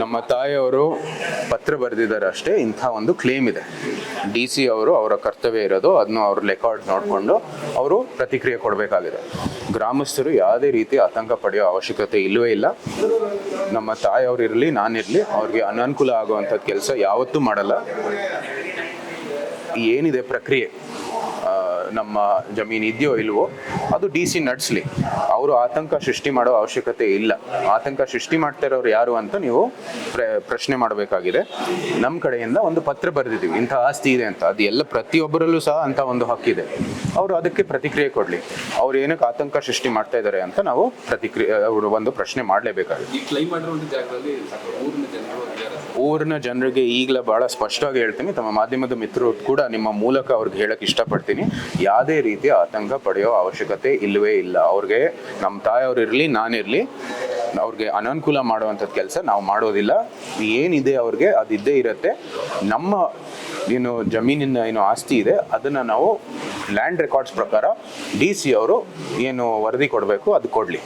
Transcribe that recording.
ನಮ್ಮ ತಾಯಿಯವರು ಪತ್ರ ಬರೆದಿದ್ದಾರೆ ಅಷ್ಟೇ, ಇಂಥ ಒಂದು ಕ್ಲೇಮ್ ಇದೆ. ಡಿ ಸಿ ಅವರು ಅವರ ಕರ್ತವ್ಯ ಇರೋದು ಅದನ್ನು ಅವ್ರ ರೆಕಾರ್ಡ್ ನೋಡಿಕೊಂಡು ಅವರು ಪ್ರತಿಕ್ರಿಯೆ ಕೊಡಬೇಕಾಗಿದೆ. ಗ್ರಾಮಸ್ಥರು ಯಾವುದೇ ರೀತಿ ಆತಂಕ ಪಡೆಯೋ ಅವಶ್ಯಕತೆ ಇಲ್ಲವೇ ಇಲ್ಲ. ನಮ್ಮ ತಾಯಿಯವರು ಇರಲಿ ನಾನಿರಲಿ ಅವ್ರಿಗೆ ಅನಾನುಕೂಲ ಆಗುವಂಥದ್ದು ಕೆಲಸ ಯಾವತ್ತೂ ಮಾಡಲ್ಲ. ಏನಿದೆ ಪ್ರಕ್ರಿಯೆ? ನಮ್ಮ ಜಮೀನು ಇದೆಯೋ ಇಲ್ವೋ, ಅದು ಡಿ ಸಿ ನಡೆಸಲಿ. ಅವರು ಆತಂಕ ಸೃಷ್ಟಿ ಮಾಡೋ ಅವಶ್ಯಕತೆ ಇಲ್ಲ. ಆತಂಕ ಸೃಷ್ಟಿ ಮಾಡ್ತಾ ಇರೋರು ಯಾರು ಅಂತ ನೀವು ಪ್ರ- ಪ್ರಶ್ನೆ ಮಾಡಬೇಕಾಗಿದೆ. ನಮ್ಮ ಕಡೆಯಿಂದ ಒಂದು ಪತ್ರ ಬರೆದಿದ್ದೀವಿ. ಇಂಥ ಆಸ್ತಿ ಇದೆ ಅಂತ. ಅದು ಎಲ್ಲ ಪ್ರತಿಯೊಬ್ಬರಲ್ಲೂ ಸಹ ಅಂತ ಒಂದು ಹಕ್ಕಿದೆ. ಅವರು ಅದಕ್ಕೆ ಪ್ರತಿಕ್ರಿಯೆ ಕೊಡಲಿ ಅವ್ರು ಏನಕ್ಕೆ ಆತಂಕ ಸೃಷ್ಟಿ ಮಾಡ್ತಾ ಇದ್ದಾರೆ ಅಂತ ನಾವು ಪ್ರತಿಕ್ರಿಯೆ ಅವರು ಒಂದು ಪ್ರಶ್ನೆ ಊರಿನ ಇದ್ದಾರೆ ಊರಿನ ಜನರಿಗೆ ಈಗಲೇ ಬಹಳ ಸ್ಪಷ್ಟವಾಗಿ ಹೇಳ್ತೀನಿ ತಮ್ಮ ಮಾಧ್ಯಮದ ಮಿತ್ರರು ಕೂಡ ನಿಮ್ಮ ಮೂಲಕ ಅವ್ರಿಗೆ ಹೇಳಕ್ ಇಷ್ಟಪಡ್ತೀನಿ. ಯಾವುದೇ ರೀತಿಯ ಆತಂಕ ಪಡೆಯೋ ಅವಶ್ಯಕತೆ ಇಲ್ಲವೇ ಇಲ್ಲ. ಅವ್ರಿಗೆ ನಮ್ಮ ತಾಯಿಯವ್ರು ಇರಲಿ ನಾನಿರಲಿ. ಅವ್ರಿಗೆ ಅನನುಕೂಲ ಮಾಡುವಂಥದ್ದು ಕೆಲಸ ನಾವು ಮಾಡೋದಿಲ್ಲ. ಏನಿದೆ ಅವ್ರಿಗೆ ಅದಿದ್ದೇ ಇರುತ್ತೆ. ನಮ್ಮ ಏನು ಜಮೀನಿನ ಏನು ಆಸ್ತಿ ಇದೆ, ಅದನ್ನು ನಾವು ಲ್ಯಾಂಡ್ ರೆಕಾರ್ಡ್ಸ್ ಪ್ರಕಾರ ಡಿ ಸಿ ಅವರು ಏನು ವರದಿ ಕೊಡಬೇಕು ಅದು ಕೊಡಲಿ.